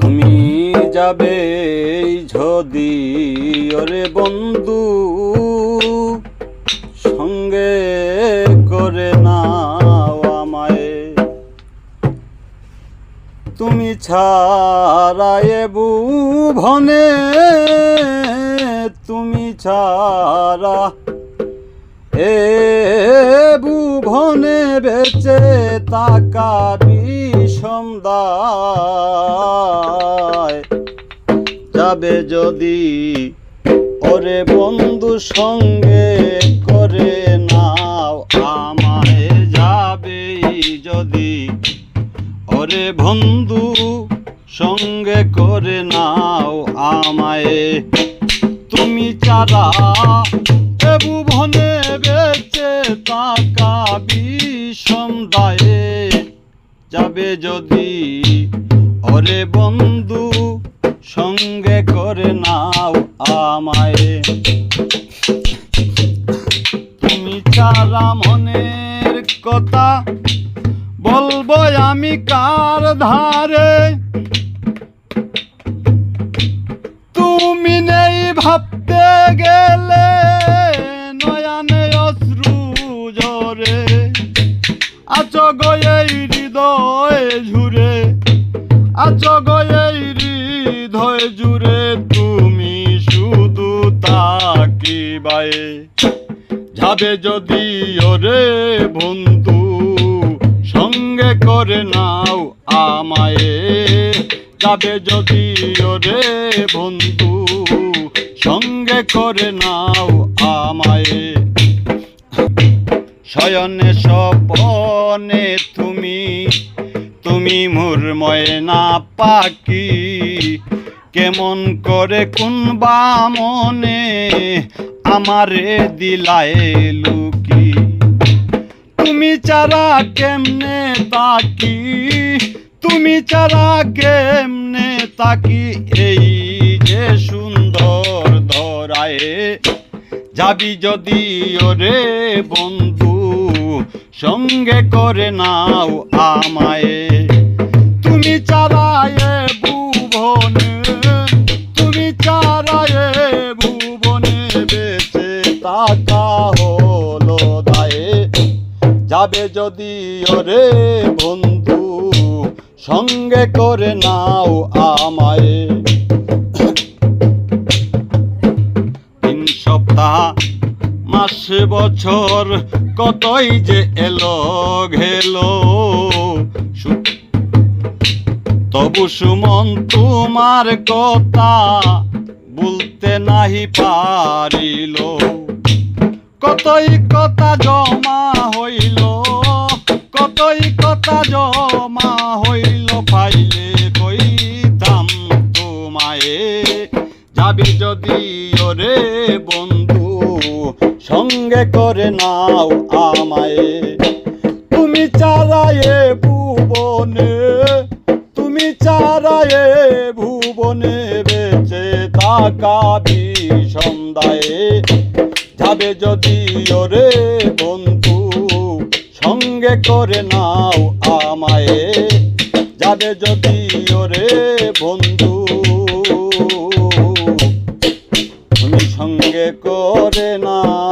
তুমি যাবে যদি, ওরে বন্ধু, সঙ্গে করে নাও আমায়। তুমি ছাড়া এ ভুবনে তুমি ছাড়া এ ভুবনে বেচে তাকাবি সন্ধ্যায় যাবে যদি ওরে বন্ধু সঙ্গে করে নাও, আমায় যাবে যদি ওরে বন্ধু সঙ্গে করে নাও, আমায় তুমি চারা এ ভুবনে বেচে তাকাবি সন্ধ্যায় যাবে যদি ওরে বন্ধু সঙ্গে করে নাও আমায়। তুমি চারা মনের কথা বলব আমি কার ধারে? তুমি নেই ভাবতে গেলে নয়ানে অশ্রু জরে আছো গয়ে হৃদয় ঝুরে, আছো গয়ে হৃদয় জুড়ে তুমি শুধু তাকিবায়ে যাবে যদি ওরে বন্ধু, সঙ্গে করে নাও আমায়। যাবে যদি ওরে বন্ধু, সঙ্গে করে নাও আমায়। শয়নে স্বপনে তুমি তুমি মোর ময়না পাখি। কেমন করে কোন বামনে আমারে দিলায় লুকি? তুমি চারা কেমনে তাকি? তুমি চারা কেমনে তাকি? এই যে সুন্দর ধরায় যাবি যদি ওরে বন্ধু, সঙ্গে করে নাও আমায়। যাবে যদি ওরে বন্ধু, সঙ্গে করে নাও আমায়। তিন সপ্তাহ, মাস, বছর, কতই যে এলো ঘেলো। তবু সুমন, তোমার কথা বলতে নাহি পারিল। কতই কথা জমা হইল কথা জমা হইল পাইলে কইতাম তোমায়ে। যাবি যদি ওরে বন্ধু, সঙ্গে করে নাও আমায়। তুমি চারায়ে ভুবনে, তুমি চারায়ে ভুবনে বেঁচে তাকাবি সন্ধ্যায়। যাবে যদি ওরে বন্ধু সঙ্গে করে নাও আমায়। যাবে যদি ওরে বন্ধু। সঙ্গে করে না